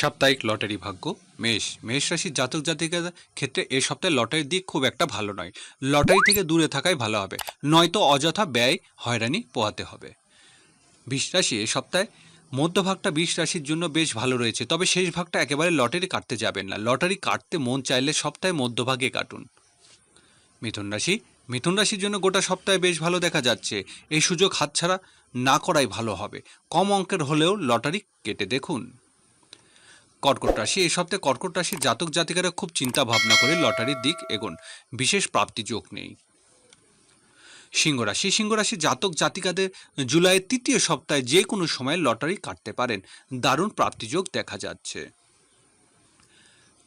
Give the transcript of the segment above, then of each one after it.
সাপ্তাহিক লটারি ভাগ্য। মেষ মেষ রাশির জাতক জাতিকার ক্ষেত্রে এ সপ্তাহে লটারির দিক খুব একটা ভালো নয়। লটারি থেকে দূরে থাকাই ভালো হবে। নয়তো অযথা ব্যয় হয়রানি পোহাতে হবে। বিষ রাশি এ সপ্তাহে মধ্যভাগটা বিষ রাশির জন্য বেশ ভালো রয়েছে, তবে শেষ ভাগটা একেবারে লটারি কাটতে যাবেন না। লটারি কাটতে মন চাইলে সপ্তাহে মধ্যভাগে কাটুন। মিথুন রাশি, মিথুন রাশির জন্য গোটা সপ্তাহে বেশ ভালো দেখা যাচ্ছে। এই সুযোগ হাতছাড়া না করাই ভালো হবে। কম অঙ্কের হলেও লটারি কেটে দেখুন। কর্কট রাশি। এই সপ্তাহে কর্কট রাশির জাতক জাতিকারা খুব চিন্তা ভাবনা করে লটারির দিক এগোন। বিশেষ প্রাপ্তি যোগ নেই। সিংহ রাশি। সিংহ জাতক জাতিকাদের জুলাইয়ের তৃতীয় সপ্তাহে যে কোনো সময় লটারি কাটতে পারেন। দারুণ প্রাপ্তিযোগ দেখা যাচ্ছে।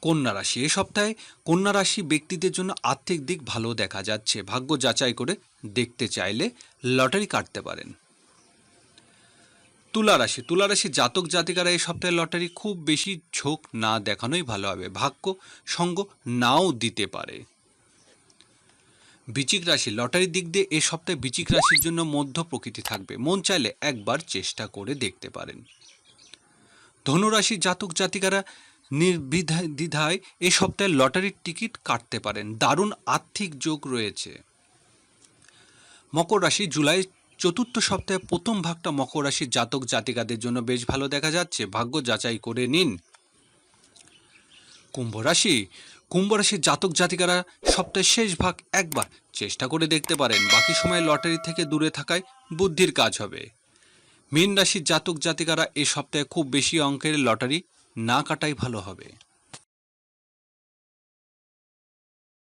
কন্যা রাশি। এ সপ্তাহে কন্যা রাশি ব্যক্তিদের জন্য আর্থিক দিক ভালো দেখা যাচ্ছে। ভাগ্য যাচাই করে দেখতে চাইলে লটারি কাটতে পারেন। তুলা রাশি। তুলা রাশির জাতক জাতিকারা এই সপ্তাহে লটারি খুব বেশি ঝোঁক না দেখানোই ভালো হবে। ভাগ্য সঙ্গ নাও দিতে পারে। বিচিক রাশি, লটারির দিক দিয়ে এই সপ্তাহে বিচিক রাশির জন্য মধ্য প্রকৃতি থাকবে। মন চাইলে একবার চেষ্টা করে দেখতে পারেন। ধনুরাশি জাতক জাতিকারা নির্বিধায় দ্বিধায় এই সপ্তাহে লটারির টিকিট কাটতে পারেন। দারুণ আর্থিক যোগ রয়েছে। মকর রাশি, জুলাই চতুর্থ সপ্তাহে প্রথম ভাগটা মকর রাশির জাতক জাতিকাদের জন্য বেশ ভালো দেখা যাচ্ছে। ভাগ্য যাচাই করে নিন। কুম্ভ রাশি। কুম্ভ রাশির জাতক জাতিকারা সপ্তাহের শেষ ভাগ একবার চেষ্টা করে দেখতে পারেন। বাকি সময় লটারি থেকে দূরে থাকায় বুদ্ধির কাজ হবে। মীন রাশির জাতক জাতিকারা এ সপ্তাহে খুব বেশি অঙ্কের লটারি না কাটাই ভালো হবে।